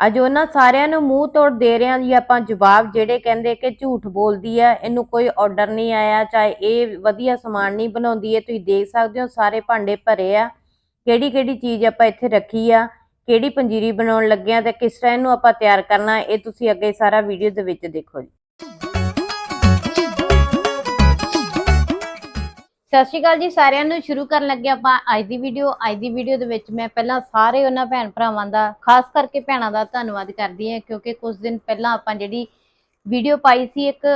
ਅੱਜ ਉਹਨਾਂ ਸਾਰਿਆਂ ਨੂੰ ਮੂੰਹ ਤੋੜ ਦੇ ਰਹੇ ਹਾਂ ਜੀ ਆਪਾਂ ਜਵਾਬ ਜਿਹੜੇ ਕਹਿੰਦੇ ਕਿ ਝੂਠ ਬੋਲਦੀ ਆ, ਇਹਨੂੰ ਕੋਈ ਆਰਡਰ ਨਹੀਂ ਆਇਆ, ਚਾਹੇ ਇਹ ਵਧੀਆ ਸਮਾਨ ਨਹੀਂ ਬਣਾਉਂਦੀ ਹੈ ਤੁਸੀਂ ਦੇਖ ਸਕਦੇ ਹੋ ਸਾਰੇ ਭਾਂਡੇ ਭਰੇ ਆ। ਕਿਹੜੀ ਕਿਹੜੀ ਚੀਜ਼ ਆਪਾਂ ਇੱਥੇ ਰੱਖੀ ਆ, ਕਿਹੜੀ ਪੰਜੀਰੀ ਬਣਾਉਣ ਲੱਗੇ ਆ ਤੇ ਕਿਸ ਤਰ੍ਹਾਂ ਇਹਨੂੰ ਆਪਾਂ ਤਿਆਰ ਕਰਨਾ, ਇਹ ਤੁਸੀਂ ਅੱਗੇ ਸਾਰਾ ਵੀਡੀਓ ਦੇ ਵਿੱਚ ਦੇਖੋ ਜੀ। ਸਤਿ ਸ਼੍ਰੀ ਅਕਾਲ ਜੀ, ਸਾਰਿਆਂ ਨੂੰ ਸ਼ੁਰੂ ਕਰਨ ਲੱਗੇ ਆਪਾਂ ਅੱਜ ਦੀ ਵੀਡੀਓ ਅੱਜ ਦੀ ਵੀਡੀਓ ਦੇ ਵਿੱਚ ਮੈਂ ਪਹਿਲਾਂ ਸਾਰੇ ਉਹਨਾਂ ਭੈਣ ਭਰਾਵਾਂ ਦਾ, ਖਾਸ ਕਰਕੇ ਭੈਣਾਂ ਦਾ ਧੰਨਵਾਦ ਕਰਦੀ ਹਾਂ, ਕਿਉਂਕਿ ਕੁਝ ਦਿਨ ਪਹਿਲਾਂ ਆਪਾਂ ਜਿਹੜੀ ਵੀਡੀਓ ਪਾਈ ਸੀ ਇੱਕ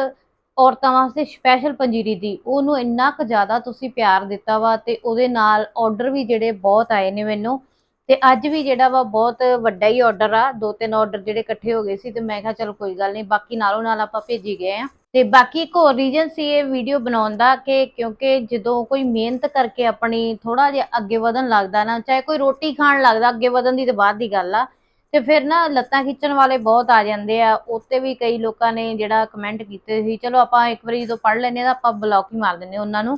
ਔਰਤਾਂ ਵਾਸਤੇ ਸਪੈਸ਼ਲ ਪੰਜੀਰੀ ਦੀ, ਉਹਨੂੰ ਇੰਨਾ ਕੁ ਜ਼ਿਆਦਾ ਤੁਸੀਂ ਪਿਆਰ ਦਿੱਤਾ ਵਾ ਤੇ ਉਹਦੇ ਨਾਲ ਆਰਡਰ ਵੀ ਜਿਹੜੇ ਬਹੁਤ ਆਏ ਨੇ ਮੈਨੂੰ। ਤੇ ਅੱਜ ਵੀ ਜਿਹੜਾ ਵਾ ਬਹੁਤ ਵੱਡਾ ਹੀ ਆਰਡਰ ਆ, ਦੋ ਤਿੰਨ ਆਰਡਰ ਜਿਹੜੇ ਇਕੱਠੇ ਹੋ ਗਏ ਸੀ ਤੇ ਮੈਂ ਕਿਹਾ ਚਲ ਕੋਈ ਗੱਲ ਨਹੀਂ, ਬਾਕੀ ਨਾਲੋਂ ਨਾਲ ਆਪਾਂ ਭੇਜੀ ਗਏ ਆ ਤੇ ਬਾਕੀ ਇੱਕ ਹੋਰ ਰੀਜਨ ਸੀ ਇਹ ਵੀਡੀਓ ਬਣਾਉਣ ਦਾ ਕਿ ਕਿਉਂਕਿ ਜਦੋਂ ਕੋਈ ਮਿਹਨਤ ਕਰਕੇ ਆਪਣੀ ਥੋੜਾ ਜਿਹਾ ਅੱਗੇ ਵਧਣ ਲੱਗਦਾ ਨਾ, ਚਾਹੇ ਕੋਈ ਰੋਟੀ ਖਾਣ ਲੱਗਦਾ ਅੱਗੇ ਵਧਣ ਦੀ ਤਾਂ ਬਾਅਦ ਦੀ ਗੱਲ ਆ, ਤੇ ਫਿਰ ਨਾ ਲੱਤਾਂ ਖਿੱਚਣ ਵਾਲੇ ਬਹੁਤ ਆ ਜਾਂਦੇ ਆ। ਉੱਤੇ ਵੀ ਕਈ ਲੋਕਾਂ ਨੇ ਜਿਹੜਾ ਕਮੈਂਟ ਕੀਤੇ ਸੀ, ਚਲੋ ਆਪਾਂ ਇੱਕ ਵਾਰੀ ਜਦੋਂ ਪੜ੍ਹ ਲੈਨੇ ਤਾਂ ਆਪਾਂ ਬਲੌਕ ਹੀ ਮਾਰ ਦਿੰਨੇ ਉਹਨਾਂ ਨੂੰ,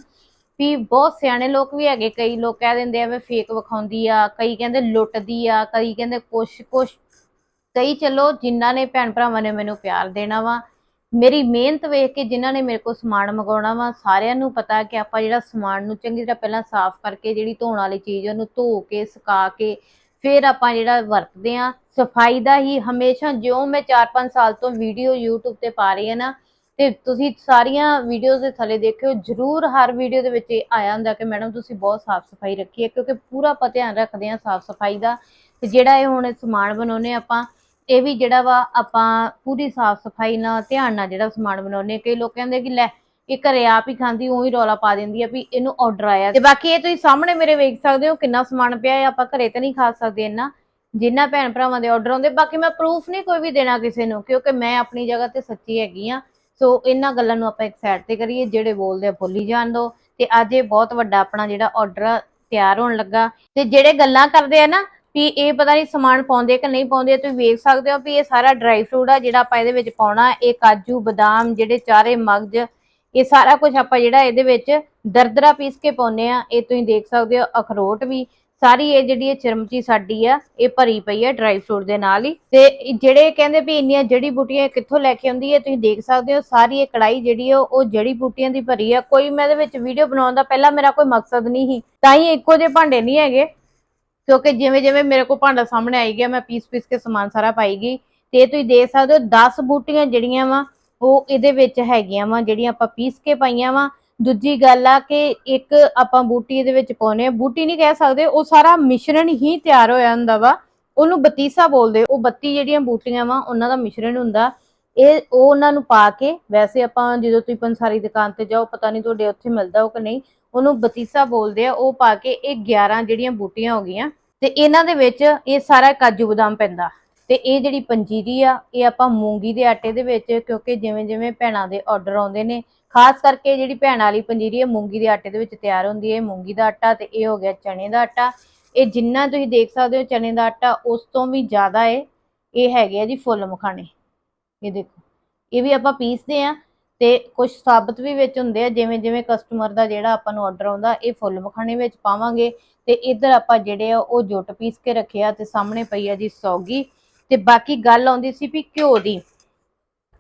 ਵੀ ਬਹੁਤ ਸਿਆਣੇ ਲੋਕ ਵੀ ਹੈਗੇ, ਕਈ ਲੋਕ ਕਹਿ ਦਿੰਦੇ ਆ ਵੀ ਫੇਕ ਵਿਖਾਉਂਦੀ ਆ, ਕਈ ਕਹਿੰਦੇ ਲੁੱਟਦੀ ਆ, ਕਈ ਕਹਿੰਦੇ ਕੁਛ ਕੁਛ ਕਈ ਚਲੋ ਜਿਨ੍ਹਾਂ ਨੇ ਭੈਣ ਭਰਾਵਾਂ ਨੇ ਮੈਨੂੰ ਪਿਆਰ ਦੇਣਾ ਵਾ ਮੇਰੀ ਮਿਹਨਤ ਵੇਖ ਕੇ ਜਿਨ੍ਹਾਂ ਨੇ ਮੇਰੇ ਕੋਲ ਸਮਾਨ ਮੰਗਾਉਣਾ ਵਾ, ਸਾਰਿਆਂ ਨੂੰ ਪਤਾ ਕਿ ਆਪਾਂ ਜਿਹੜਾ ਸਮਾਨ ਨੂੰ ਚੰਗੀ ਤਰ੍ਹਾਂ ਪਹਿਲਾਂ ਸਾਫ਼ ਕਰਕੇ ਜਿਹੜੀ ਧੋਣ ਵਾਲੀ ਚੀਜ਼ ਉਹਨੂੰ ਧੋ ਕੇ, ਸੁਕਾ ਕੇ ਫਿਰ ਆਪਾਂ ਜਿਹੜਾ ਵਰਤਦੇ ਆ ਸਫ਼ਾਈ ਦਾ ਹੀ ਹਮੇਸ਼ਾ ਜਿਉਂ ਮੈਂ 4-5 ਸਾਲ ਤੋਂ ਵੀਡੀਓ YouTube ਤੇ ਪਾ ਰਹੀ ਹਾਂ ਨਾ, ਤੇ ਤੁਸੀਂ ਸਾਰੀਆਂ ਵੀਡੀਓਜ਼ ਦੇ ਥੱਲੇ ਦੇਖਿਓ, ਜਰੂਰ ਹਰ ਵੀਡੀਓ ਦੇ ਵਿੱਚ ਇਹ ਆਇਆ ਹੁੰਦਾ ਕਿ ਮੈਡਮ ਤੁਸੀਂ ਬਹੁਤ ਸਾਫ਼ ਸਫ਼ਾਈ ਰੱਖੀ ਹੈ, ਕਿਉਂਕਿ ਪੂਰਾ ਆਪਾਂ ਧਿਆਨ ਰੱਖਦੇ ਆ ਸਾਫ਼ ਸਫ਼ਾਈ ਦਾ, ਤੇ ਜਿਹੜਾ ਇਹ ਹੁਣ ਸਮਾਨ ਬਣਾਉਨੇ ਆਪਾਂ ਇਹ ਵੀ ਜਿਹੜਾ ਵਾ ਆਪਾਂ ਪੂਰੀ ਸਾਫ਼ ਸਫ਼ਾਈ ਨਾਲ, ਧਿਆਨ ਨਾਲ ਜਿਹੜਾ ਸਮਾਨ ਬਣਾਉਨੇ ਕਈ ਲੋਕ ਕਹਿੰਦੇ ਕਿ ਲੈ, ਇਹ ਘਰੇ ਆਪ ਹੀ ਖਾਂਦੀ, ਉਹੀ ਰੌਲਾ ਪਾ ਦਿੰਦੀ ਆ ਵੀ ਇਹਨੂੰ ਆਰਡਰ ਆਇਆ। ਤੇ ਬਾਕੀ ਇਹ ਤੁਸੀਂ ਸਾਹਮਣੇ ਮੇਰੇ ਵੇਖ ਸਕਦੇ ਹੋ ਕਿੰਨਾ ਸਮਾਨ ਪਿਆ ਹੈ, ਆਪਾਂ ਘਰੇ ਤਾਂ ਨਹੀਂ ਖਾ ਸਕਦੇ ਇੰਨਾ। ਜਿੰਨਾ ਭੈਣ ਭਰਾਵਾਂ ਦੇ ਆਰਡਰ ਆਉਂਦੇ, ਬਾਕੀ ਮੈਂ ਪ੍ਰੂਫ ਨਹੀਂ ਕੋਈ ਵੀ ਦੇਣਾ ਕਿਸੇ ਨੂੰ, ਕਿਉਂਕਿ ਮੈਂ ਆਪਣੀ ਜਗ੍ਹਾ ਤੇ ਸੱਚੀ ਹੈਗੀ ਆ। ਸੋ ਇਹਨਾਂ ਗੱਲਾਂ ਨੂੰ ਆਪਾਂ ਇੱਕ ਸਾਈਡ ਤੇ ਕਰੀਏ, ਜਿਹੜੇ ਬੋਲਦੇ ਆ ਭੁੱਲੀ ਜਾਣ ਦੋ। ਤੇ ਅੱਜ ਇਹ ਬਹੁਤ ਵੱਡਾ ਆਪਣਾ ਜਿਹੜਾ ਆਰਡਰ ਤਿਆਰ ਹੋਣ ਲੱਗਾ। ਤੇ ਜਿਹੜੇ ਗੱਲਾਂ ਕਰਦੇ ਆ ਨਾ ਵੀ ਇਹ ਪਤਾ ਨਹੀਂ ਸਮਾਨ ਪਾਉਂਦੇ ਕਿ ਨਹੀਂ ਪਾਉਂਦੇ ਤੁਸੀਂ ਵੇਖ ਸਕਦੇ ਹੋ ਵੀ ਇਹ ਸਾਰਾ ਡਰਾਈ ਫਰੂਟ ਆ ਜਿਹੜਾ ਆਪਾਂ ਇਹਦੇ ਵਿੱਚ ਪਾਉਣਾ, ਇਹ ਕਾਜੂ, ਬਦਾਮ, ਜਿਹੜੇ ਚਾਰੇ ਮਗਜ, ਇਹ ਸਾਰਾ ਕੁਝ ਆਪਾਂ ਜਿਹੜਾ ਇਹਦੇ ਵਿੱਚ ਦਰਦਰਾ ਪੀਸ ਕੇ ਪਾਉਨੇ ਆ, ਇਹ ਤੁਸੀਂ ਦੇਖ ਸਕਦੇ ਹੋ, ਅਖਰੋਟ ਵੀ, ਸਾਰੀ ਇਹ ਜਿਹੜੀ ਇਹ ਚਰਮਚੀ ਸਾਡੀ ਆ, ਇਹ ਭਰੀ ਪਈ ਆ ਡਰਾਈ ਫਰੂਟ ਦੇ ਨਾਲ ਹੀ। ਤੇ ਜਿਹੜੇ ਕਹਿੰਦੇ ਵੀ ਇੰਨੀਆਂ ਜੜੀ ਬੂਟੀਆਂ ਕਿੱਥੋਂ ਲੈ ਕੇ ਆਉਂਦੀ ਹੈ ਤੁਸੀਂ ਦੇਖ ਸਕਦੇ ਹੋ, ਸਾਰੀ ਇਹ ਕੜਾਈ ਜਿਹੜੀ ਆ, ਉਹ ਜੜੀ ਬੂਟੀਆਂ ਦੀ ਭਰੀ ਆ। ਕੋਈ ਮੈਂ ਇਹਦੇ ਵਿੱਚ ਵੀਡੀਓ ਬਣਾਉਣ ਦਾ ਪਹਿਲਾਂ ਮੇਰਾ ਕੋਈ ਮਕਸਦ ਨਹੀਂ ਸੀ, ਤਾਂ ਹੀ ਇੱਕੋ ਜਿਹੇ ਭਾਂਡੇ ਨਹੀਂ ਹੈਗੇ। ਕਿਉਂਕਿ ਜਿਵੇਂ ਜਿਵੇਂ ਮੇਰੇ ਕੋਲ ਭਾਂਡਾ ਸਾਹਮਣੇ ਆਈ ਗਿਆ, ਮੈਂ ਪੀਸ ਪੀਸ ਕੇ ਸਮਾਨ ਸਾਰਾ ਪਾਈ ਗਈ, ਤੇ ਤੁਸੀਂ ਦੇਖ ਸਕਦੇ ਹੋ 10 ਬੂਟੀਆਂ ਜਿਹੜੀਆਂ ਵਾ, ਉਹ ਇਹਦੇ ਵਿੱਚ ਹੈਗੀਆਂ ਵਾ, ਜਿਹੜੀਆਂ ਆਪਾਂ ਪੀਸ ਕੇ ਪਾਈਆਂ ਵਾ। ਦੂਜੀ ਗੱਲ ਆ ਕਿ ਇੱਕ ਆਪਾਂ ਬੂਟੀ ਇਹਦੇ ਵਿੱਚ ਪਾਉਨੇ ਆ ਬੂਟੀ ਨਹੀਂ ਕਹਿ ਸਕਦੇ, ਉਹ ਸਾਰਾ ਮਿਸ਼ਰਣ ਹੀ ਤਿਆਰ ਹੋਇਆ ਹੁੰਦਾ ਵਾ। ਉਹਨੂੰ ਬਤੀਸਾ ਬੋਲਦੇ, ਉਹ 32 ਜਿਹੜੀਆਂ ਬੂਟੀਆਂ ਵਾ, ਉਹਨਾਂ ਦਾ ਮਿਸ਼ਰਣ ਹੁੰਦਾ। ਇਹ, ਉਹ ਉਹਨਾਂ ਨੂੰ ਪਾ ਕੇ, ਵੈਸੇ ਆਪਾਂ ਜਦੋਂ ਤੁਸੀਂ ਪੰਸਾਰੀ ਦੁਕਾਨ ਤੇ ਜਾਓ, ਪਤਾ ਨਹੀਂ ਤੁਹਾਡੇ ਉੱਥੇ ਮਿਲਦਾ ਉਹ ਕਿ ਨਹੀਂ ਉਹਨੂੰ ਬਤੀਸਾ ਬੋਲਦੇ ਆ, ਉਹ ਪਾ ਕੇ ਇਹ 11 ਜਿਹੜੀਆਂ ਬੂਟੀਆਂ ਹੋ ਗਈਆਂ, ਤੇ ਇਹਨਾਂ ਦੇ ਵਿੱਚ ਇਹ ਸਾਰਾ ਕਾਜੂ ਬਦਾਮ ਪੈਂਦਾ। ਤੇ ਇਹ ਜਿਹੜੀ ਪੰਜੀਰੀ ਆ, ਇਹ ਆਪਾਂ ਮੂੰਗੀ ਦੇ ਆਟੇ ਦੇ ਵਿੱਚ, ਕਿਉਂਕਿ ਜਿਵੇਂ ਜਿਵੇਂ ਭੈਣਾਂ ਦੇ ਆਰਡਰ ਆਉਂਦੇ ਨੇ, ਖਾਸ ਕਰਕੇ ਜਿਹੜੀ ਭੈਣ ਵਾਲੀ ਪੰਜੀਰੀ ਹੈ ਮੂੰਗੀ ਦੇ ਆਟੇ ਦੇ ਵਿੱਚ ਤਿਆਰ ਹੁੰਦੀ ਹੈ, ਮੂੰਗੀ ਦਾ ਆਟਾ ਤੇ ਇਹ ਹੋ ਗਿਆ ਚਣੇ ਦਾ ਆਟਾ। ਇਹ ਜਿੰਨਾ ਤੁਸੀਂ ਦੇਖ ਸਕਦੇ ਹੋ ਚਣੇ ਦਾ ਆਟਾ, ਉਸ ਤੋਂ ਵੀ ਜ਼ਿਆਦਾ ਹੈ ਇਹ ਹੈਗੇ ਆ ਜੀ ਫੁੱਲ ਮਖਾਣੇ। ਇਹ ਦੇਖੋ, ਇਹ ਵੀ ਆਪਾਂ ਪੀਸਦੇ ਆ। ਤੇ ਕੁਝ ਸਾਬਤ ਵੀ ਵਿੱਚ ਹੁੰਦੇ ਆ, ਜਿਵੇਂ ਜਿਵੇਂ ਕਸਟਮਰ ਦਾ ਜਿਹੜਾ ਆਪਾਂ ਨੂੰ ਆਰਡਰ ਆਉਂਦਾ, ਇਹ ਫੁੱਲ ਮਖਾਣੇ ਵਿੱਚ ਪਾਵਾਂਗੇ। ਤੇ ਇੱਧਰ ਆਪਾਂ ਜਿਹੜੇ ਆ, ਉਹ ਜੁੱਟ ਪੀਸ ਕੇ ਰੱਖਿਆ ਤੇ ਸਾਹਮਣੇ ਪਈ ਆ ਜੀ ਸੌਗੀ। ਤੇ ਬਾਕੀ ਗੱਲ ਆਉਂਦੀ ਸੀ ਵੀ ਘਿਓ ਦੀ,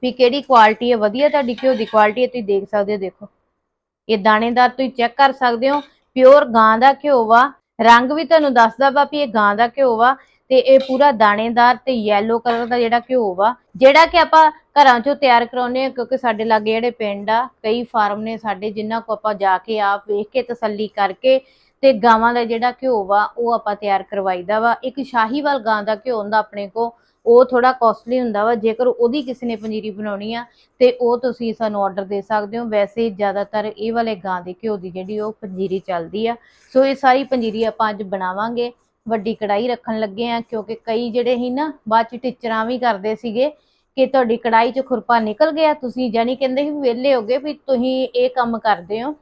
ਵੀ ਕਿਹੜੀ ਕੁਆਲਿਟੀ ਹੈ ਵਧੀਆ ਤੁਹਾਡੀ ਘਿਓ ਦੀ ਕੁਆਲਿਟੀ ਹੈ ਤੁਸੀਂ ਦੇਖ ਸਕਦੇ ਹੋ, ਦੇਖੋ। ਇਹ ਦਾਣੇਦਾਰ ਤੁਸੀਂ ਚੈੱਕ ਕਰ ਸਕਦੇ ਹੋ ਪਿਓਰ ਗਾਂ ਦਾ ਘਿਓ ਵਾ। ਰੰਗ ਵੀ ਤੁਹਾਨੂੰ ਦੱਸਦਾ ਵਾ ਵੀ ਇਹ ਗਾਂ ਦਾ ਘਿਓ ਵਾ। ਤੇ ਇਹ ਪੂਰਾ ਦਾਣੇਦਾਰ ਤੇ ਯੈਲੋ ਕਲਰ ਦਾ ਜਿਹੜਾ ਘਿਓ ਵਾ, ਜਿਹੜਾ ਕਿ ਆਪਾਂ ਘਰਾਂ ਚੋਂ ਤਿਆਰ ਕਰਾਉਂਦੇ ਆ ਕਿਉਂਕਿ ਸਾਡੇ ਲਾਗੇ ਜਿਹੜੇ ਪਿੰਡ ਆ, ਕਈ ਫਾਰਮ ਨੇ ਸਾਡੇ ਜਿਨ੍ਹਾਂ ਕੋ ਆਪਾਂ ਜਾ ਕੇ ਆਪ ਵੇਖ ਕੇ ਤਸੱਲੀ ਕਰਕੇ ਤੇ ਗਾਵਾਂ ਦਾ ਜਿਹੜਾ ਘਿਓ ਵਾ, ਉਹ ਆਪਾਂ ਤਿਆਰ ਕਰਵਾਈਦਾ ਵਾ। ਇੱਕ ਸ਼ਾਹੀਵਾਲ ਗਾਂ ਦਾ ਘਿਓ ਹੁੰਦਾ ਆਪਣੇ ਕੋ ਉਹ ਥੋੜਾ ਕਾਸਟਲੀ ਹੁੰਦਾ ਵਾ, ਜੇਕਰ ਉਹਦੀ ਕਿਸੇ ਨੇ ਪੰਜੀਰੀ ਬਣਾਉਣੀ ਆ, ਤੇ ਉਹ ਤੁਸੀਂ ਸਾਨੂੰ ਆਰਡਰ ਦੇ ਸਕਦੇ ਹੋ। ਵੈਸੇ ਜ਼ਿਆਦਾਤਰ ਇਹ ਵਾਲੇ ਗਾਂ ਦੇ ਘਿਓ ਦੀ ਜਿਹੜੀ ਉਹ ਪੰਜੀਰੀ ਚੱਲਦੀ ਆ। ਸੋ ਇਹ ਸਾਰੀ ਪੰਜੀਰੀ ਆਪਾਂ ਅੱਜ ਬਣਾਵਾਂਗੇ। ਵੱਡੀ ਕੜਾਈ ਰੱਖਣ ਲੱਗੇ ਆ, ਕਿਉਂਕਿ ਕਈ ਜਿਹੜੇ ਹੀ ਨਾ, ਬਾਅਦ ਚ ਟੀਚਰਾਂ ਵੀ ਕਰਦੇ ਸੀਗੇ ਕਿ ਤੁਹਾਡੀ ਕੜਾਈ 'ਚ ਖੁਰਪਾ ਨਿਕਲ ਗਿਆ, ਤੁਸੀਂ ਜਾਨੀ ਕਹਿੰਦੇ ਸੀ ਵਿਹਲੇ ਹੋਗੇ ਵੀ ਤੁਸੀਂ ਇਹ ਕੰਮ ਕਰਦੇ ਹੋ।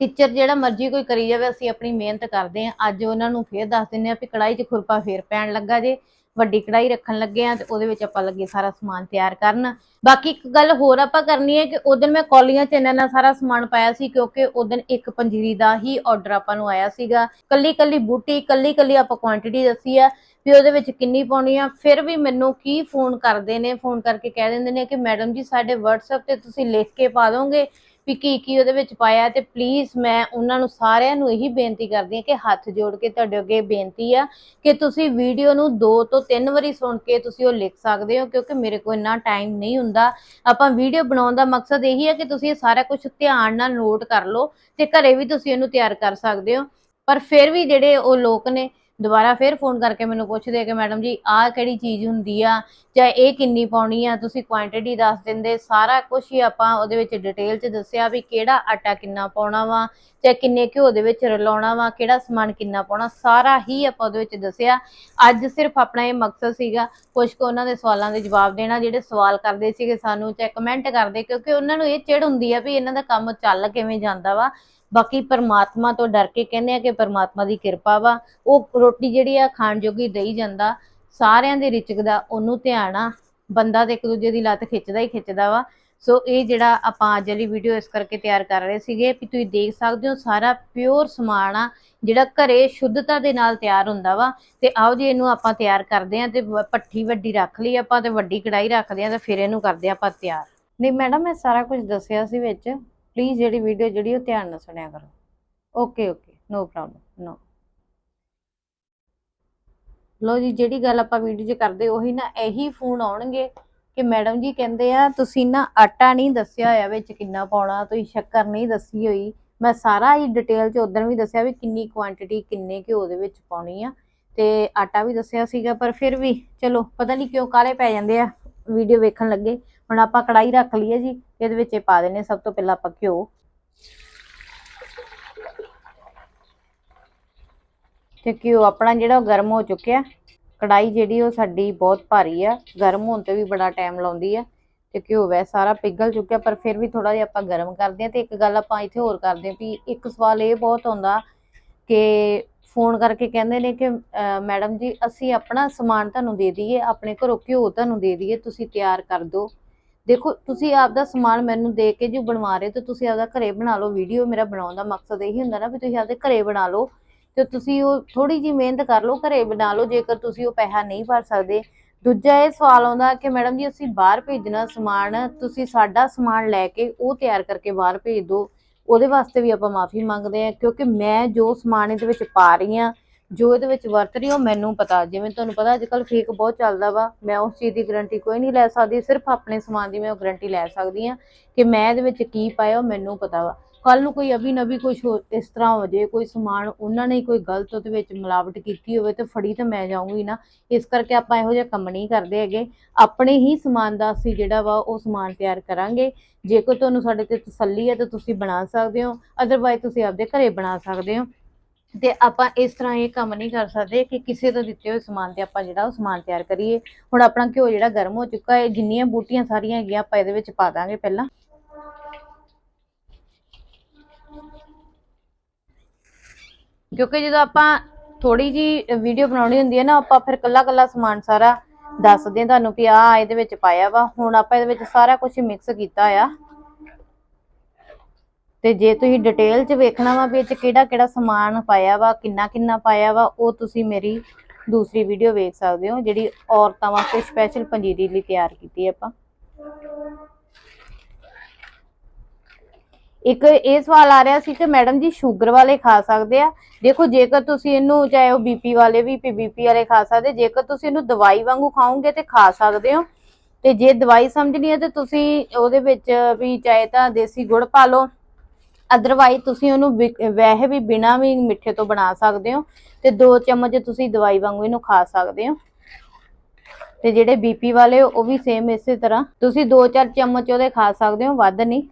ਟੀਚਰ ਜਿਹੜਾ ਮਰਜ਼ੀ ਕੋਈ ਕਰੀ ਜਾਵੇ, ਅਸੀਂ ਆਪਣੀ ਮਿਹਨਤ ਕਰਦੇ ਆ ਅੱਜ ਉਹਨਾਂ ਨੂੰ ਫੇਰ ਦੱਸ ਦਿੰਦੇ ਆ ਵੀ ਕੜਾਈ 'ਚ ਖੁਰਪਾ ਫੇਰ ਪੈਣ ਲੱਗਾ ਜੇ। ਵੱਡੀ ਕੜਾਈ ਰੱਖਣ ਲੱਗੇ ਆ ਤੇ ਉਹਦੇ ਵਿੱਚ ਆਪਾਂ ਲੱਗੇ ਸਾਰਾ ਸਮਾਨ ਤਿਆਰ ਕਰਨ। ਬਾਕੀ ਇੱਕ ਗੱਲ ਹੋਰ ਆਪਾਂ ਕਰਨੀ ਹੈ ਕਿ ਉਦੋਂ ਮੈਂ ਕੌਲੀਆਂ 'ਚ ਇਹਨਾਂ ਨਾਲ ਸਾਰਾ ਸਮਾਨ ਪਾਇਆ ਸੀ ਕਿਉਂਕਿ ਉਦੋਂ ਇੱਕ ਪੰਜੀਰੀ ਦਾ ਹੀ ਆਰਡਰ ਆਪਾਂ ਨੂੰ ਆਇਆ ਸੀਗਾ। ਕੱਲੀ ਕੱਲੀ ਬੂਟੀ ਕੱਲੀ ਕੱਲੀ ਆਪਾਂ ਕੁਆਂਟੀਟੀ ਦੱਸੀ ਆ ਵੀ ਉਹਦੇ ਵਿੱਚ ਕਿੰਨੀ ਪਾਉਣੀ ਆ। ਫਿਰ ਵੀ ਮੈਨੂੰ ਕੀ ਫੋਨ ਕਰਦੇ ਨੇ? ਫੋਨ ਕਰਕੇ ਕਹਿ ਦਿੰਦੇ ਨੇ ਕਿ ਮੈਡਮ ਜੀ, ਸਾਡੇ WhatsApp ਤੇ ਤੁਸੀਂ ਲਿਖ ਕੇ ਪਾ ਦੋਗੇ। ਵੀ ਕੀ ਕੀ ਉਹਦੇ ਵਿੱਚ ਪਾਇਆ ਤੇ ਪਲੀਜ਼ ਮੈਂ ਉਹਨਾਂ ਨੂੰ ਸਾਰਿਆਂ ਨੂੰ ਇਹੀ ਬੇਨਤੀ ਕਰਦੀ ਹਾਂ ਕਿ ਹੱਥ ਜੋੜ ਕੇ ਤੁਹਾਡੇ ਅੱਗੇ ਬੇਨਤੀ ਆ ਕਿ ਤੁਸੀਂ ਵੀਡੀਓ ਨੂੰ ਦੋ ਤੋਂ ਤਿੰਨ ਵਾਰੀ ਸੁਣ ਕੇ ਤੁਸੀਂ ਉਹ ਲਿਖ ਸਕਦੇ ਹੋ ਕਿਉਂਕਿ ਮੇਰੇ ਕੋਲ ਇੰਨਾ ਟਾਈਮ ਨਹੀਂ ਹੁੰਦਾ। ਆਪਾਂ ਵੀਡੀਓ ਬਣਾਉਣ ਦਾ ਮਕਸਦ ਇਹੀ ਹੈ ਕਿ ਤੁਸੀਂ ਇਹ ਸਾਰਾ ਕੁਝ ਧਿਆਨ ਨਾਲ ਨੋਟ ਕਰ ਲਓ ਤੇ ਘਰੇ ਵੀ ਤੁਸੀਂ ਇਹਨੂੰ ਤਿਆਰ ਕਰ ਸਕਦੇ ਹੋ। ਪਰ ਫਿਰ ਵੀ ਜਿਹੜੇ ਉਹ ਲੋਕ ਨੇ ਦੁਬਾਰਾ ਫਿਰ ਫੋਨ ਕਰਕੇ ਮੈਨੂੰ ਪੁੱਛਦੇ ਕਿ ਮੈਡਮ ਜੀ, ਆਹ ਕਿਹੜੀ ਚੀਜ਼ ਹੁੰਦੀ ਆ? ਜਾਂ ਇਹ ਕਿੰਨੀ ਪਾਉਣੀ ਆ? ਤੁਸੀਂ ਕੁਆਂਟੀਟੀ ਦੱਸ ਦਿੰਦੇ, ਸਾਰਾ ਕੁਝ ਹੀ ਆਪਾਂ ਉਹਦੇ ਵਿੱਚ ਡਿਟੇਲ 'ਚ ਦੱਸਿਆ ਵੀ ਕਿਹੜਾ ਆਟਾ ਕਿੰਨਾ ਪਾਉਣਾ ਵਾ, ਜਾਂ ਕਿੰਨੇ ਘਿਓ ਦੇ ਵਿੱਚ ਰਲਾਉਣਾ ਵਾ, ਕਿਹੜਾ ਸਮਾਨ ਕਿੰਨਾ ਪਾਉਣਾ, ਸਾਰਾ ਹੀ ਆਪਾਂ ਉਹਦੇ ਵਿੱਚ ਦੱਸਿਆ। ਅੱਜ ਸਿਰਫ ਆਪਣਾ ਇਹ ਮਕਸਦ ਸੀਗਾ ਕੁਝ ਕੁ ਉਹਨਾਂ ਦੇ ਸਵਾਲਾਂ ਦੇ ਜਵਾਬ ਦੇਣਾ, ਜਿਹੜੇ ਸਵਾਲ ਕਰਦੇ ਸੀਗੇ ਸਾਨੂੰ, ਚਾਹੇ ਕਮੈਂਟ ਕਰਦੇ, ਕਿਉਂਕਿ ਉਹਨਾਂ ਨੂੰ ਇਹ ਚਿੜ ਹੁੰਦੀ ਆ ਵੀ ਇਹਨਾਂ ਦਾ ਕੰਮ ਚੱਲ ਕਿਵੇਂ ਜਾਂਦਾ ਵਾ। ਬਾਕੀ ਪਰਮਾਤਮਾ ਤੋਂ ਡਰ ਕੇ ਕਹਿੰਦੇ ਆ ਕਿ ਪਰਮਾਤਮਾ ਦੀ ਕਿਰਪਾ ਵਾ, ਉਹ ਰੋਟੀ ਜਿਹੜੀ ਆ ਖਾਣ ਜੋਗੀ ਦੇਈ ਜਾਂਦਾ, ਸਾਰਿਆਂ ਦੇ ਰਿਚਕ ਦਾ ਉਹਨੂੰ ਧਿਆਨ ਆ, ਬੰਦਾ ਤੇ ਇੱਕ ਦੂਜੇ ਦੀ ਲੱਤ ਖਿੱਚਦਾ ਹੀ ਖਿੱਚਦਾ ਵਾ। ਸੋ ਇਹ ਜਿਹੜਾ ਆਪਾਂ ਅੱਜ ਵਾਲੀ ਵੀਡੀਓ ਇਸ ਕਰਕੇ ਤਿਆਰ ਕਰ ਰਹੇ ਸੀਗੇ ਵੀ ਤੁਸੀਂ ਦੇਖ ਸਕਦੇ ਹੋ ਸਾਰਾ ਪਿਓਰ ਸਮਾਨ ਆ, ਜਿਹੜਾ ਘਰੇ ਸ਼ੁੱਧਤਾ ਦੇ ਨਾਲ ਤਿਆਰ ਹੁੰਦਾ ਵਾ। ਤੇ ਆਓ ਜੀ ਇਹਨੂੰ ਆਪਾਂ ਤਿਆਰ ਕਰਦੇ ਆਂ ਤੇ ਵ- ਭੱਠੀ ਵੱਡੀ ਰੱਖ ਲਈ ਆਪਾਂ ਤੇ ਵੱਡੀ ਕੜਾਈ ਰੱਖਦੇ ਆਂ ਤੇ ਫਿਰ ਇਹਨੂੰ ਕਰਦੇ ਆਂ ਆਪਾਂ ਤਿਆਰ। ਨਹੀਂ, ਮੈਡਮ, ਮੈਂ ਸਾਰਾ ਕੁਝ ਦੱਸਿਆ ਸੀ ਵਿੱਚ। ਪਲੀਜ਼ ਜਿਹੜੀ ਵੀਡੀਓ ਜਿਹੜੀ ਉਹ ਧਿਆਨ ਨਾਲ ਸੁਣਿਆ ਕਰੋ। Okay okay no problem no ਲੋ ਜੀ, ਜਿਹੜੀ ਗੱਲ ਆਪਾਂ ਵੀਡੀਓ 'ਚ ਕਰਦੇ, ਉਹੀ ਨਾ ਇਹੀ ਫੋਨ ਆਉਣਗੇ ਕਿ ਮੈਡਮ ਜੀ ਕਹਿੰਦੇ ਆ, ਤੁਸੀਂ ਨਾ ਆਟਾ ਨਹੀਂ ਦੱਸਿਆ ਹੋਇਆ ਵਿੱਚ ਕਿੰਨਾ ਪਾਉਣਾ, ਤੁਸੀਂ ਸ਼ੱਕਰ ਨਹੀਂ ਦੱਸੀ ਹੋਈ। ਮੈਂ ਸਾਰਾ ਹੀ ਡਿਟੇਲ 'ਚ ਉਦੋਂ ਵੀ ਦੱਸਿਆ ਵੀ ਕਿੰਨੀ ਕੁਆਂਟੀਟੀ ਕਿੰਨੇ ਘਿਓ ਦੇ ਵਿੱਚ ਪਾਉਣੀ ਆ। ਤੇ ਆਟਾ ਵੀ ਦੱਸਿਆ ਸੀਗਾ, ਪਰ ਫਿਰ ਵੀ, ਚਲੋ, ਪਤਾ ਨਹੀਂ ਕਿਉਂ ਕਾਲੇ ਪੈ ਜਾਂਦੇ ਆ ਵੀਡੀਓ ਵੇਖਣ ਲੱਗੇ। ਹੁਣ ਆਪਾਂ ਕੜਾਈ ਰੱਖ ਲਈਏ ਜੀ, ਇਹਦੇ ਵਿੱਚ ਇਹ ਪਾ ਦਿੰਨੇ ਸਭ ਤੋਂ ਪਹਿਲਾਂ ਆਪਾਂ ਘਿਓ। ਤੇ ਘਿਓ ਆਪਣਾ ਜਿਹੜਾ ਉਹ ਗਰਮ ਹੋ ਚੁੱਕਿਆ ਕੜਾਈ ਜਿਹੜੀ ਉਹ ਸਾਡੀ ਬਹੁਤ ਭਾਰੀ ਆ, ਗਰਮ ਹੋਣ ਤੇ ਵੀ ਬੜਾ ਟਾਈਮ ਲਾਉਂਦੀ ਆ, ਤੇ ਘਿਓ ਵੈ ਸਾਰਾ ਪਿਘਲ ਚੁੱਕਿਆ, ਪਰ ਫਿਰ ਵੀ ਥੋੜਾ ਜਿਹਾ ਆਪਾਂ ਗਰਮ ਕਰਦੇ ਆ ਤੇ ਇੱਕ ਗੱਲ ਆਪਾਂ ਇੱਥੇ ਹੋਰ ਕਰਦੇ ਆ ਵੀ ਇੱਕ ਸਵਾਲ ਇਹ ਬਹੁਤ ਆਉਂਦਾ ਕਿ ਫੋਨ ਕਰਕੇ ਕਹਿੰਦੇ ਨੇ ਕਿ ਮੈਡਮ ਜੀ, ਅਸੀਂ ਆਪਣਾ ਸਮਾਨ ਤੁਹਾਨੂੰ ਦੇ ਦਈਏ, ਆਪਣੇ ਘਰੋਂ ਘਿਓ ਤੁਹਾਨੂੰ ਦੇ ਦਈਏ, ਤੁਸੀਂ ਤਿਆਰ ਕਰ ਦਿਓ। ਦੇਖੋ, ਤੁਸੀਂ ਆਪਦਾ ਸਮਾਨ ਮੈਨੂੰ ਦੇ ਕੇ ਜੋ ਬਣਵਾ ਰਹੇ ਤੇ ਤੁਸੀਂ ਆਪਦਾ ਘਰੇ ਬਣਾ ਲਓ ਵੀਡੀਓ ਮੇਰਾ ਬਣਾਉਣ ਦਾ ਮਕਸਦ ਇਹੀ ਹੁੰਦਾ ਨਾ ਵੀ ਤੁਸੀਂ ਆਪਦੇ ਘਰੇ ਬਣਾ ਲਓ। ਤੇ ਤੁਸੀਂ ਉਹ ਥੋੜੀ ਜੀ ਮਿਹਨਤ ਕਰ ਲਓ, ਘਰੇ ਬਣਾ ਲਓ, ਜੇਕਰ ਤੁਸੀਂ ਉਹ ਪੈਸਾ ਨਹੀਂ ਭਰ ਸਕਦੇ। ਦੂਜਾ ਇਹ ਸਵਾਲ ਆਉਂਦਾ ਕਿ ਮੈਡਮ ਜੀ, ਅਸੀਂ ਬਾਹਰ ਭੇਜਣਾ ਸਮਾਨ, ਤੁਸੀਂ ਸਾਡਾ ਸਮਾਨ ਲੈ ਕੇ ਉਹ ਤਿਆਰ ਕਰਕੇ ਬਾਹਰ ਭੇਜ ਦਿਓ। ਉਹਦੇ ਵਾਸਤੇ ਵੀ ਆਪਾਂ ਮਾਫੀ ਮੰਗਦੇ ਹਾਂ, ਕਿਉਂਕਿ ਮੈਂ ਜੋ ਸਮਾਨ ਇਹਦੇ ਵਿੱਚ ਪਾ ਰਹੀ ਹਾਂ ਜੋ ਇਹਦੇ ਵਿੱਚ ਵਰਤ ਰਹੀ ਹਾਂ, ਉਹ ਮੈਨੂੰ ਪਤਾ। ਜਿਵੇਂ ਤੁਹਾਨੂੰ ਪਤਾ ਅੱਜ ਕੱਲ ਫੇਕ ਬਹੁਤ ਚੱਲਦਾ ਵਾ। ਮੈਂ ਉਸ ਚੀਜ਼ ਦੀ ਗਾਰੰਟੀ ਕੋਈ ਨਹੀਂ ਲੈ ਸਕਦੀ। ਸਿਰਫ ਆਪਣੇ ਸਮਾਨ ਦੀ ਮੈਂ ਉਹ ਗਾਰੰਟੀ ਲੈ ਸਕਦੀ ਹਾਂ ਕਿ ਮੈਂ ਇਹਦੇ ਵਿੱਚ ਕੀ ਪਾਇਆ, ਉਹ ਮੈਨੂੰ ਪਤਾ ਵਾ। ਕੱਲ ਨੂੰ ਕੋਈ ਅਭੀ ਨਵੀ ਕੁਝ ਇਸ ਤਰ੍ਹਾਂ ਹੋ ਜੇ ਕੋਈ ਸਮਾਨ ਉਹਨਾਂ ਨੇ ਕੋਈ ਗਲਤ ਉਹਦੇ ਵਿੱਚ ਮਿਲਾਵਟ ਕੀਤੀ ਹੋਵੇ ਤੇ ਫੜੀ ਤਾਂ ਮੈਂ ਜਾਊਂਗੀ ਨਾ। ਇਸ ਕਰਕੇ ਆਪਾਂ ਇਹੋ ਜਿਹਾ ਕੰਮ ਨਹੀਂ ਕਰਦੇ ਹੈਗੇ। ਆਪਣੇ ਹੀ ਸਮਾਨ ਦਾ ਅਸੀਂ ਜਿਹੜਾ ਵਾ, ਉਹ ਸਮਾਨ ਤਿਆਰ ਕਰਾਂਗੇ। ਜੇਕਰ ਤੁਹਾਨੂੰ ਸਾਡੇ ਤੇ ਤਸੱਲੀ ਹੈ ਤਾਂ ਤੁਸੀਂ ਬਣਾ ਸਕਦੇ ਹੋ। ਅਦਰਵਾਈਜ਼ ਤੁਸੀਂ ਆਪਦੇ ਘਰੇ ਬਣਾ ਸਕਦੇ ਹੋ। ਤੇ ਆਪਾਂ ਇਸ ਤਰ੍ਹਾਂ ਇਹ ਕੰਮ ਨਹੀਂ ਕਰ ਸਕਦੇ ਕਿ ਕਿਸੇ ਤੋਂ ਦਿੱਤੇ ਹੋਏ ਸਮਾਨ ਤੇ ਆਪਾਂ ਜਿਹੜਾ ਉਹ ਸਮਾਨ ਤਿਆਰ ਕਰੀਏ। ਹੁਣ ਆਪਣਾ ਘਿਓ ਜਿਹੜਾ ਗਰਮ ਹੋ ਚੁੱਕਾ ਹੈ, ਜਿੰਨੀਆਂ ਬੂਟੀਆਂ ਸਾਰੀਆਂ ਹੈਗੀਆਂ, ਆਪਾਂ ਇਹਦੇ ਵਿੱਚ ਪਾ ਦਾਂਗੇ ਪਹਿਲਾਂ। ਕਿਉਂਕਿ ਜਦੋਂ ਆਪਾਂ ਥੋੜੀ ਜੀ ਵੀਡੀਓ ਬਣਾਉਣੀ ਹੁੰਦੀ ਹੈ ਨਾ, ਆਪਾਂ ਫਿਰ ਕੱਲਾ ਕੱਲਾ ਸਮਾਨ ਸਾਰਾ ਦੱਸਦੇ ਹਾਂ ਤੁਹਾਨੂੰ ਕਿ ਆ ਇਹਦੇ ਵਿੱਚ ਪਾਇਆ ਵਾ। ਹੁਣ ਆਪਾਂ ਇਹਦੇ ਵਿੱਚ ਸਾਰਾ ਕੁਝ ਮਿਕਸ ਕੀਤਾ ਆ ਤੇ ਜੇ ਤੁਸੀਂ ਡਿਟੇਲ 'ਚ ਵੇਖਣਾ ਵਾ ਵੀ ਇਹ 'ਚ ਕਿਹੜਾ ਕਿਹੜਾ ਸਮਾਨ ਪਾਇਆ ਵਾ, ਕਿੰਨਾ ਕਿੰਨਾ ਪਾਇਆ ਵਾ, ਉਹ ਤੁਸੀਂ ਮੇਰੀ ਦੂਸਰੀ ਵੀਡੀਓ ਵੇਖ ਸਕਦੇ ਹੋ, ਜਿਹੜੀ ਔਰਤਾਂ ਵਾਸਤੇ ਸਪੈਸ਼ਲ ਪੰਜੀਰੀ ਲਈ ਤਿਆਰ ਕੀਤੀ ਹੈ ਆਪਾਂ। ਇੱਕ ਇਹ ਸਵਾਲ ਆ ਰਿਹਾ ਸੀ ਕਿ ਮੈਡਮ ਜੀ ਸ਼ੂਗਰ ਵਾਲੇ ਖਾ ਸਕਦੇ ਆ। ਦੇਖੋ, ਜੇਕਰ ਤੁਸੀਂ ਇਹਨੂੰ ਚਾਹੇ ਉਹ ਬੀਪੀ ਵਾਲੇ ਵੀ ਬੀਪੀ ਵਾਲੇ ਖਾ ਸਕਦੇ, ਜੇਕਰ ਤੁਸੀਂ ਇਹਨੂੰ ਦਵਾਈ ਵਾਂਗੂ ਖਾਓਗੇ ਤੇ ਖਾ ਸਕਦੇ ਹੋ। ਤੇ ਜੇ ਦਵਾਈ ਸਮਝਣੀ ਹੈ ਤੇ ਤੁਸੀਂ ਉਹਦੇ ਵਿੱਚ ਵੀ ਚਾਹੇ ਤਾਂ ਦੇਸੀ ਗੁੜ ਪਾ ਲਓ ਅਦਰਵਾਈਜ਼ ਤੁਸੀਂ ਉਹਨੂੰ ਵੈਸੇ ਵੀ ਬਿਨਾ ਵੀ ਮਿੱਠੇ ਤੋਂ ਬਣਾ ਸਕਦੇ ਹੋ ਤੇ ਦੋ ਚਮਚ ਤੁਸੀਂ ਦਵਾਈ ਵਾਂਗੂ ਇਹਨੂੰ ਖਾ ਸਕਦੇ ਹੋ। ਤੇ ਜਿਹੜੇ ਬੀਪੀ ਵਾਲੇ ਉਹ ਵੀ ਸੇਮ ਇਸੇ ਤਰ੍ਹਾਂ। ਤੁਸੀਂ ਦੋ ਚਾਰ ਚਮਚ ਉਹਦੇ ਖਾ ਸਕਦੇ ਹੋ, ਵੱਧ ਨਹੀਂ।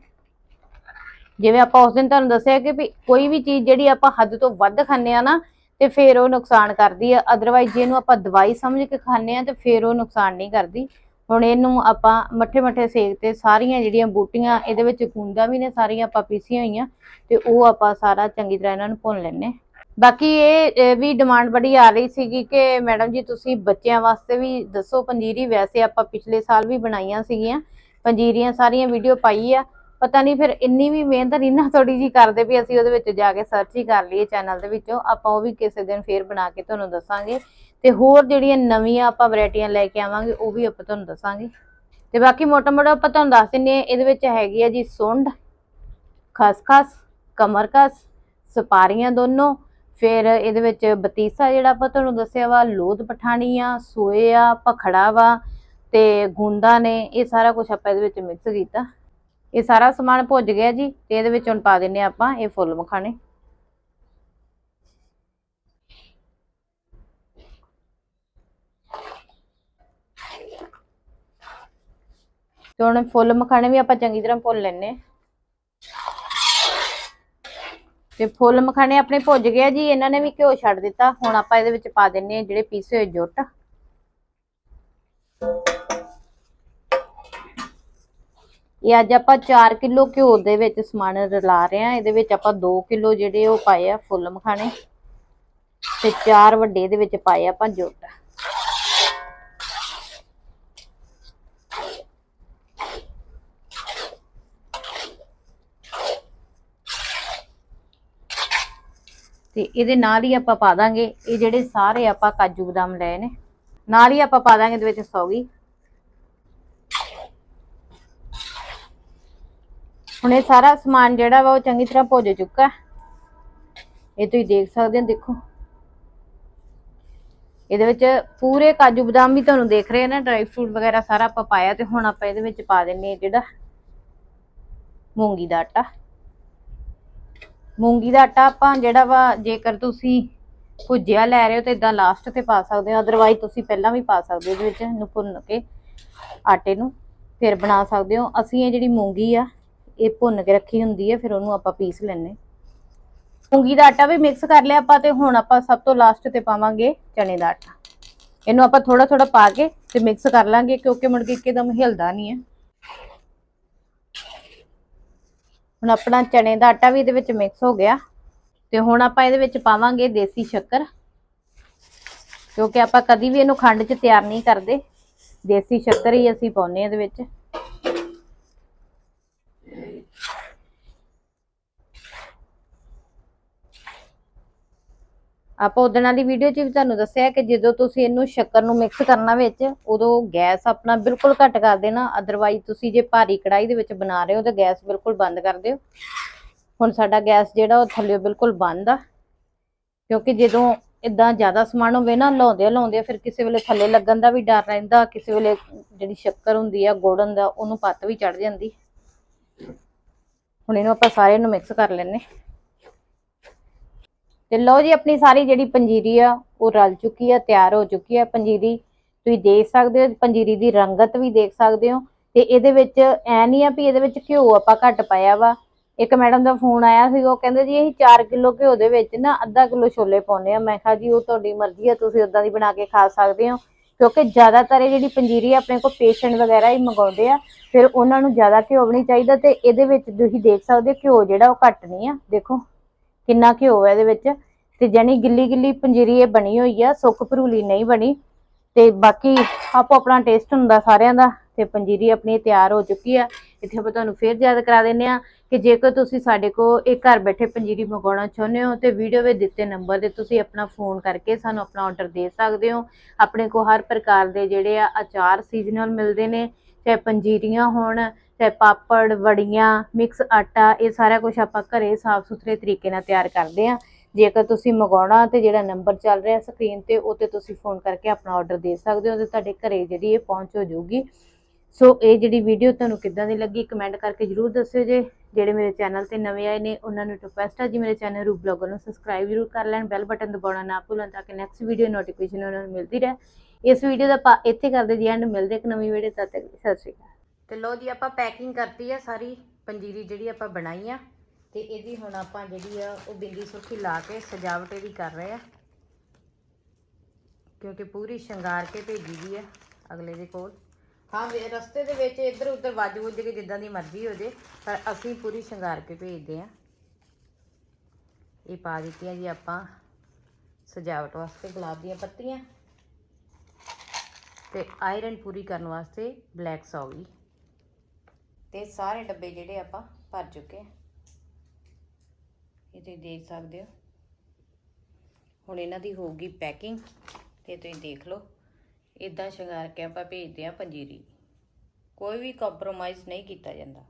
ਜਿਵੇਂ ਆਪਾਂ ਉਸ ਦਿਨ ਤੁਹਾਨੂੰ ਦੱਸਿਆ ਕਿ ਵੀ ਕੋਈ ਵੀ ਚੀਜ਼ ਜਿਹੜੀ ਆਪਾਂ ਹੱਦ ਤੋਂ ਵੱਧ ਖਾਂਦੇ ਆ ਨਾ, ਤੇ ਫਿਰ ਉਹ ਨੁਕਸਾਨ ਕਰਦੀ ਆ। ਅਦਰਵਾਈਜ਼ ਜੇ ਇਹਨੂੰ ਆਪਾਂ ਦਵਾਈ ਸਮਝ ਕੇ ਖਾਂਦੇ ਆ ਤੇ ਫਿਰ ਉਹ ਨੁਕਸਾਨ ਨਹੀਂ ਕਰਦੀ। ਹੁਣ ਇਹਨੂੰ ਆਪਾਂ ਮੱਠੇ ਮੱਠੇ ਸੇਕ ਤੇ ਸਾਰੀਆਂ ਜਿਹੜੀਆਂ ਬੂਟੀਆਂ, ਇਹਦੇ ਵਿੱਚ ਕੁੰਡਾ ਵੀ ਨੇ, ਸਾਰੀਆਂ ਆਪਾਂ ਪੀਸੀਆਂ ਹੋਈਆਂ ਤੇ ਉਹ ਆਪਾਂ ਸਾਰਾ ਚੰਗੀ ਤਰ੍ਹਾਂ ਇਹਨਾਂ ਨੂੰ ਭੁੰਨ ਲੈਣੇ ਬਾਕੀ ਇਹ ਇਹ ਵੀ ਡਿਮਾਂਡ ਬੜੀ ਆ ਰਹੀ ਸੀਗੀ ਕਿ ਮੈਡਮ ਜੀ ਤੁਸੀਂ ਬੱਚਿਆਂ ਵਾਸਤੇ ਵੀ ਦੱਸੋ, ਪੰਜੀਰੀ ਵੈਸੇ ਆਪਾਂ ਪਿਛਲੇ ਸਾਲ ਵੀ ਬਣਾਈਆਂ ਸੀਗੀਆਂ, ਪੰਜੀਰੀਆਂ ਸਾਰੀਆਂ ਵੀਡੀਓ ਪਾਈ ਆ। ਪਤਾ ਨਹੀਂ ਫਿਰ ਇੰਨੀ ਵੀ ਮਿਹਨਤ ਨਹੀਂ ਨਾ ਥੋੜੀ ਜੀ ਕਰਦੇ ਵੀ ਅਸੀਂ ਉਹਦੇ ਵਿੱਚ ਜਾ ਕੇ ਸਰਚ ਹੀ ਕਰ ਲਈਏ ਚੈਨਲ ਦੇ ਵਿੱਚੋਂ, ਆਪਾਂ ਉਹ ਵੀ ਕਿਸੇ ਦਿਨ ਫੇਰ ਬਣਾ ਕੇ ਤੁਹਾਨੂੰ ਦੱਸਾਂਗੇ। ਤੇ ਹੋਰ ਜਿਹੜੀਆਂ ਨਵੀਆਂ ਆਪਾਂ ਵੈਰਾਈਟੀਆਂ ਲੈ ਕੇ ਆਵਾਂਗੇ, ਉਹ ਵੀ ਆਪਾਂ ਤੁਹਾਨੂੰ ਦੱਸਾਂਗੇ। ਤੇ ਬਾਕੀ ਮੋਟਾ ਮੋਟਾ ਆਪਾਂ ਤੁਹਾਨੂੰ ਦੱਸ ਦਿੰਨੇ ਆ, ਇਹਦੇ ਵਿੱਚ ਹੈਗੀ ਆ ਜੀ ਸੁੰਡ, ਖਸਖਸ, ਕਮਰਕਸ, ਸਪਾਰੀਆਂ ਦੋਨੋਂ। ਫਿਰ ਇਹਦੇ ਵਿੱਚ ਬਤੀਸਾ ਜਿਹੜਾ ਆਪਾਂ ਤੁਹਾਨੂੰ ਦੱਸਿਆ ਵਾ, ਲੋਧ ਪਠਾਣੀ ਆ ਸੋਏ ਆ, ਭਖੜਾ ਵਾ ਤੇ ਗੁੰਦਾ ਨੇ, ਇਹ ਸਾਰਾ ਕੁਝ ਆਪਾਂ ਇਹਦੇ ਵਿੱਚ ਮਿਕਸ ਕੀਤਾ। ਇਹ ਸਾਰਾ ਸਮਾਨ ਭੁੱਜ ਗਿਆ ਜੀ, ਤੇ ਇਹਦੇ ਵਿੱਚ ਹੁਣ ਪਾ ਦਿੰਨੇ ਆ ਆਪਾਂ ਇਹ ਫੁੱਲ ਮਖਾਣੇ। ਤੇ ਹੁਣ ਫੁੱਲ ਮਖਾਣੇ ਵੀ ਆਪਾਂ ਚੰਗੀ ਤਰ੍ਹਾਂ ਭੁੰਨ ਲੈਣੇ ਤੇ ਫੁੱਲ ਮਖਾਣੇ ਆਪਣੇ ਭੁੱਜ ਗਏ ਜੀ, ਇਹਨਾਂ ਨੇ ਵੀ ਘਿਓ ਛੱਡ ਦਿੱਤਾ। ਹੁਣ ਆਪਾਂ ਇਹਦੇ ਵਿੱਚ ਪਾ ਦਿੰਨੇ ਆ ਜਿਹੜੇ ਪੀਸੇ ਹੋਏ ਜੁੱਟ। ਇਹ ਅੱਜ ਆਪਾਂ 4 ਕਿਲੋ ਘਿਓ ਦੇ ਵਿੱਚ ਸਮਾਨ ਰਲਾ ਰਹੇ ਆ ਇਹਦੇ ਵਿੱਚ ਆਪਾਂ 2 ਕਿਲੋ ਜਿਹੜੇ ਉਹ ਪਾਏ ਆ ਫੁੱਲ ਮਖਾਣੇ। ਤੇ 4 ਵੱਡੇ ਇਹਦੇ ਵਿੱਚ ਪਾਏ ਆ ਆਪਾਂ ਜੁੱਟ। ਤੇ ਇਹਦੇ ਨਾਲ ਹੀ ਆਪਾਂ ਪਾ ਦਾਂਗੇ। ਇਹ ਜਿਹੜੇ ਸਾਰੇ ਆਪਾਂ ਕਾਜੂ ਬਦਾਮ ਲਏ ਨੇ, ਨਾਲ ਹੀ ਆਪਾਂ ਪਾ ਦਾਂਗੇ ਇਹਦੇ ਵਿੱਚ ਸੌਗੀ ਹੁਣ ਇਹ ਸਾਰਾ ਸਮਾਨ ਜਿਹੜਾ ਵਾ ਉਹ ਚੰਗੀ ਤਰ੍ਹਾਂ ਭੁੱਜ ਚੁੱਕਾ ਇਹ ਤੁਸੀਂ ਦੇਖ ਸਕਦੇ ਹੋ, ਦੇਖੋ। ਇਹਦੇ ਵਿੱਚ ਪੂਰੇ ਕਾਜੂ ਬਦਾਮ ਵੀ ਤੁਹਾਨੂੰ ਦੇਖ ਰਹੇ ਨਾ ਡਰਾਈ ਫਰੂਟ ਵਗੈਰਾ ਸਾਰਾ ਆਪਾਂ ਪਾਇਆ ਤੇ ਹੁਣ ਆਪਾਂ ਇਹਦੇ ਵਿੱਚ ਪਾ ਦਿੰਨੇ ਜਿਹੜਾ ਮੂੰਗੀ ਦਾ ਆਟਾ। ਮੂੰਗੀ ਦਾ ਆਟਾ ਆਪਾਂ ਜਿਹੜਾ ਵਾ, ਜੇਕਰ ਤੁਸੀਂ ਭੁੱਜਿਆ ਲੈ ਰਹੇ ਹੋ ਤਾਂ ਇਦਾਂ ਲਾਸਟ ਤੇ ਪਾ ਸਕਦੇ ਹੋ ਅਦਰਵਾਈਜ਼ ਤੁਸੀਂ ਪਹਿਲਾਂ ਵੀ ਪਾ ਸਕਦੇ ਹੋ ਇਹਦੇ ਵਿੱਚ ਇਹਨੂੰ ਭੁੰਨ ਕੇ ਆਟੇ ਨੂੰ, ਫਿਰ ਬਣਾ ਸਕਦੇ ਹੋ। ਅਸੀਂ ਇਹ ਜਿਹੜੀ ਮੂੰਗੀ ਆ, ਇਹ ਭੁੰਨ ਕੇ ਰੱਖੀ ਹੁੰਦੀ ਹੈ ਫਿਰ ਉਹਨੂੰ ਆਪਾਂ ਪੀਸ ਲੈਣੇ ਮੂੰਗੀ ਦਾ ਆਟਾ ਵੀ ਮਿਕਸ ਕਰ ਲਿਆ ਆਪਾਂ ਤੇ ਹੁਣ ਆਪਾਂ ਸਭ ਤੋਂ ਲਾਸਟ ਤੇ ਪਾਵਾਂਗੇ ਚਨੇ ਦਾ ਆਟਾ। ਇਹਨੂੰ ਆਪਾਂ ਥੋੜਾ ਥੋੜਾ ਪਾ ਕੇ ਤੇ ਮਿਕਸ ਕਰ ਲਾਂਗੇ, ਕਿਉਂਕਿ ਮੁੜ ਕੇ ਇੱਕਦਮ ਹਿਲਦਾ ਨਹੀਂ ਹੈ। ਹੁਣ ਆਪਣਾ ਚਣੇ ਦਾ ਆਟਾ ਵੀ ਇਹਦੇ ਵਿੱਚ ਮਿਕਸ ਹੋ ਗਿਆ। ਤੇ ਹੁਣ ਆਪਾਂ ਇਹਦੇ ਵਿੱਚ ਪਾਵਾਂਗੇ ਦੇਸੀ ਸ਼ੱਕਰ। ਕਿਉਂਕਿ ਆਪਾਂ ਕਦੀ ਵੀ ਇਹਨੂੰ ਖੰਡ 'ਚ ਤਿਆਰ ਨਹੀਂ ਕਰਦੇ। ਦੇਸੀ ਸ਼ੱਕਰ ਹੀ ਅਸੀਂ ਪਾਉਨੇ ਇਹਦੇ ਵਿੱਚ। ਆਪਾਂ ਉਦਣ ਵਾਲੀ ਵੀਡੀਓ 'ਚ ਵੀ ਤੁਹਾਨੂੰ ਦੱਸਿਆ ਕਿ ਜਦੋਂ ਤੁਸੀਂ ਇਹਨੂੰ ਸ਼ੱਕਰ ਨੂੰ ਮਿਕਸ ਕਰਨਾ ਵਿੱਚ, ਉਦੋਂ ਗੈਸ ਆਪਣਾ ਬਿਲਕੁਲ ਘੱਟ ਕਰ ਦੇਣਾ ਅਦਰਵਾਈਜ਼ ਤੁਸੀਂ ਜੇ ਭਾਰੀ ਕੜਾਈ ਦੇ ਵਿੱਚ ਬਣਾ ਰਹੇ ਹੋ ਤਾਂ ਗੈਸ ਬਿਲਕੁਲ ਬੰਦ ਕਰ ਦਿਓ। ਹੁਣ ਸਾਡਾ ਗੈਸ ਜਿਹੜਾ ਉਹ ਥੱਲੇ ਬਿਲਕੁਲ ਬੰਦ ਆ, ਕਿਉਂਕਿ ਜਦੋਂ ਇਦਾਂ ਜ਼ਿਆਦਾ ਸਮਾਨ ਹੋਵੇ ਨਾ ਲਾਉਂਦੇ ਲਾਉਂਦੇ ਫਿਰ ਕਿਸੇ ਵੇਲੇ ਥੱਲੇ ਲੱਗਣ ਦਾ ਵੀ ਡਰ ਰਹਿੰਦਾ, ਕਿਸੇ ਵੇਲੇ ਜਿਹੜੀ ਸ਼ੱਕਰ ਹੁੰਦੀ ਆ, ਗੁੜ ਦਾ ਉਹਨੂੰ ਪੱਤ ਵੀ ਚੜ ਜਾਂਦੀ। ਹੁਣ ਇਹਨੂੰ ਆਪਾਂ ਸਾਰੇ ਨੂੰ ਮਿਕਸ ਕਰ ਲੈਣੇ ਤੇ ਲਓ ਜੀ, ਆਪਣੀ ਸਾਰੀ ਜਿਹੜੀ ਪੰਜੀਰੀ ਆ, ਉਹ ਰਲ ਚੁੱਕੀ ਆ, ਤਿਆਰ ਹੋ ਚੁੱਕੀ ਆ ਪੰਜੀਰੀ। ਤੁਸੀਂ ਦੇਖ ਸਕਦੇ ਹੋ, ਪੰਜੀਰੀ ਦੀ ਰੰਗਤ ਵੀ ਦੇਖ ਸਕਦੇ ਹੋ। ਤੇ ਇਹਦੇ ਵਿੱਚ ਐ ਨਹੀਂ ਆ ਵੀ ਇਹਦੇ ਵਿੱਚ ਘਿਓ ਆਪਾਂ ਘੱਟ ਪਾਇਆ ਵਾ। ਇੱਕ ਮੈਡਮ ਦਾ ਫੋਨ ਆਇਆ ਸੀ ਉਹ ਕਹਿੰਦੇ ਜੀ, ਅਸੀਂ 4 ਕਿਲੋ ਘਿਓ ਦੇ ਵਿੱਚ ਨਾ ਅੱਧਾ ਕਿਲੋ ਛੋਲੇ ਪਾਉਨੇ ਆ ਮੈਂ ਕਿਹਾ ਜੀ, ਉਹ ਤੁਹਾਡੀ ਮਰਜ਼ੀ ਆ, ਤੁਸੀਂ ਉਦਾਂ ਦੀ ਬਣਾ ਕੇ ਖਾ ਸਕਦੇ ਹੋ। ਕਿਉਂਕਿ ਜ਼ਿਆਦਾਤਰ ਇਹ ਜਿਹੜੀ ਪੰਜੀਰੀ ਆਪਣੇ ਕੋਲ ਪੇਸ਼ੈਂਟ ਵਗੈਰਾ ਹੀ ਮੰਗਾਉਂਦੇ ਆ। ਫਿਰ ਉਹਨਾਂ ਨੂੰ ਜ਼ਿਆਦਾ ਘਿਓ ਵੀ ਨਹੀਂ ਚਾਹੀਦਾ ਤੇ ਇਹਦੇ ਵਿੱਚ ਤੁਸੀਂ ਦੇਖ ਸਕਦੇ ਹੋ, ਘਿਓ ਜਿਹੜਾ ਉਹ ਘੱਟ ਨਹੀਂ ਆ। ਦੇਖੋ। ਕਿੰਨਾ ਘਿਓ ਹੈ ਇਹਦੇ ਵਿੱਚ? ਤੇ ਜਾਨੀ ਗਿੱਲੀ ਗਿੱਲੀ ਪੰਜੀਰੀ ਇਹ ਬਣੀ ਹੋਈ ਆ, ਸੁੱਕ ਭਰੂਲੀ ਨਹੀਂ ਬਣੀ। ਤੇ ਬਾਕੀ ਆਪੋ ਆਪਣਾ ਟੇਸਟ ਹੁੰਦਾ ਸਾਰਿਆਂ ਦਾ, ਤੇ ਪੰਜੀਰੀ ਆਪਣੀ ਤਿਆਰ ਹੋ ਚੁੱਕੀ ਆ। ਇੱਥੇ ਆਪਾਂ ਤੁਹਾਨੂੰ ਫੇਰ ਯਾਦ ਕਰਾ ਦਿੰਨੇ ਆ ਕਿ ਜੇਕਰ ਤੁਸੀਂ ਸਾਡੇ ਕੋਲ ਇਹ ਘਰ ਬੈਠੇ ਪੰਜੀਰੀ ਮੰਗਵਾਉਣਾ ਚਾਹੁੰਦੇ ਹੋ, ਤੇ ਵੀਡੀਓ ਵਿੱਚ ਦਿੱਤੇ ਨੰਬਰ ਤੇ ਤੁਸੀਂ ਆਪਣਾ ਫੋਨ ਕਰਕੇ ਸਾਨੂੰ ਆਪਣਾ ਆਰਡਰ ਦੇ ਸਕਦੇ ਹੋ। ਆਪਣੇ ਕੋਲ ਹਰ ਪ੍ਰਕਾਰ ਦੇ ਜਿਹੜੇ ਆ ਅਚਾਰ ਸੀਜ਼ਨਲ ਮਿਲਦੇ ਨੇ, ਚਾਹੇ ਪੰਜੀਰੀਆਂ ਹੋਣ ਚਾਹੇ ਪਾਪੜ, ਵੜੀਆਂ ਮਿਕਸ ਆਟਾ, ਇਹ ਸਾਰਾ ਕੁਝ ਆਪਾਂ ਘਰੇ ਸਾਫ਼ ਸੁਥਰੇ ਤਰੀਕੇ ਨਾਲ ਤਿਆਰ ਕਰਦੇ ਆ ਜੇਕਰ ਤੁਸੀਂ ਮੰਗਾਉਣਾ ਤੇ ਜਿਹੜਾ ਨੰਬਰ ਚੱਲ ਰਿਹਾ ਸਕਰੀਨ ਤੇ, ਉਹ ਤੇ ਤੁਸੀਂ ਫੋਨ ਕਰਕੇ ਆਪਣਾ ਆਰਡਰ ਦੇ ਸਕਦੇ ਹੋ ਤੇ ਤੁਹਾਡੇ ਘਰੇ ਜਿਹੜੀ ਇਹ ਪਹੁੰਚ ਹੋ ਜਾਊਗੀ। ਸੋ ਇਹ ਜਿਹੜੀ ਵੀਡੀਓ ਤੁਹਾਨੂੰ ਕਿੱਦਾਂ ਦੀ ਲੱਗੀ ਕਮੈਂਟ ਕਰਕੇ ਜਰੂਰ ਦੱਸਿਓ ਜੇ। ਜਿਹੜੇ ਮੇਰੇ ਚੈਨਲ ਤੇ ਨਵੇਂ ਆਏ ਨੇ, ਉਹਨਾਂ ਨੂੰ ਰਿਕੁਐਸਟ ਹੈ ਜੀ ਮੇਰੇ ਚੈਨਲ ਰੂ ਬਲੌਗਰ ਨੂੰ ਸਬਸਕ੍ਰਾਈਬ ਜਰੂਰ ਕਰ ਲੈਣ ਬੈਲ ਬਟਨ ਦਬਾਉਣਾ ਨਾ ਭੁੱਲਣ ਤਾਂ ਕਿ ਨੈਕਸਟ ਵੀਡੀਓ ਨੋਟੀਫਿਕੇਸ਼ਨ ਉਹਨਾਂ ਨੂੰ ਮਿਲਦੀ ਰਹੇ। ਇਸ ਵੀਡੀਓ ਦਾ ਆਪਾਂ ਇੱਥੇ ਕਰਦੇ ਜੀ ਐਂਡ ਮਿਲਦੇ ਇੱਕ ਨਵੀਂ ਵੀਡੀਓ ਤਦ ਤੱਕ ਸਤਿ ਸ਼੍ਰੀ ਅਕਾਲ। ਤੇ ਲੋ ਜੀ, ਆਪਾਂ ਪੈਕਿੰਗ ਕਰਤੀ ਆ ਸਾਰੀ, ਪੰਜੀਰੀ ਜਿਹੜੀ ਆਪਾਂ ਬਣਾਈ ਆ। ਤੇ ਇਹਦੀ ਹੁਣ ਆਪਾਂ ਜਿਹੜੀ ਆ, ਉਹ ਬਿੰਦੀ ਸੁਰਖੀ ਲਾ ਕੇ ਸਜਾਵਟ ਇਹਦੀ ਕਰ ਰਹੇ ਆ। ਕਿਉਂਕਿ ਪੂਰੀ ਸ਼ਿੰਗਾਰ ਕੇ ਭੇਜੀ ਦੀ ਆ, ਅਗਲੇ ਦੇ ਕੋਲ। ਹਾਂ ਵੀ ਰਸਤੇ ਦੇ ਵਿੱਚ ਇੱਧਰ ਉੱਧਰ ਵੱਜ ਵੁੱਜ ਕੇ ਜਿੱਦਾਂ ਦੀ ਮਰਜ਼ੀ ਹੋ ਜੇ, ਪਰ ਅਸੀਂ ਪੂਰੀ ਸ਼ਿੰਗਾਰ ਕੇ ਭੇਜਦੇ ਆ। ਇਹ ਪਾ ਦਿੱਤੀਆਂ ਜੀ ਆਪਾਂ ਸਜਾਵਟ ਵਾਸਤੇ ਗੁਲਾਬ ਦੀਆਂ ਪੱਤੀਆਂ। ਤੇ ਆਇਰਨ ਪੂਰੀ ਕਰਨ ਵਾਸਤੇ ਬਲੈਕ ਸੌਗੀ ਤੇ ਸਾਰੇ ਡੱਬੇ ਜਿਹੜੇ ਆਪਾਂ ਭਰ ਚੁੱਕੇ ਆ। ਇਹ ਤੁਸੀਂ ਦੇਖ ਸਕਦੇ ਹੋ। ਹੁਣ ਇਹਨਾਂ ਦੀ ਹੋਊਗੀ ਪੈਕਿੰਗ ਇਹ ਤੁਸੀਂ ਦੇਖ ਲਓ। ਇਦਾਂ ਸ਼ਿੰਗਾਰ ਕੇ ਆਪਾਂ ਭੇਜਦੇ ਆ ਪੰਜੀਰੀ। ਕੋਈ ਵੀ ਕੰਪਰੋਮਾਈਜ਼ ਨਹੀਂ ਕੀਤਾ ਜਾਂਦਾ।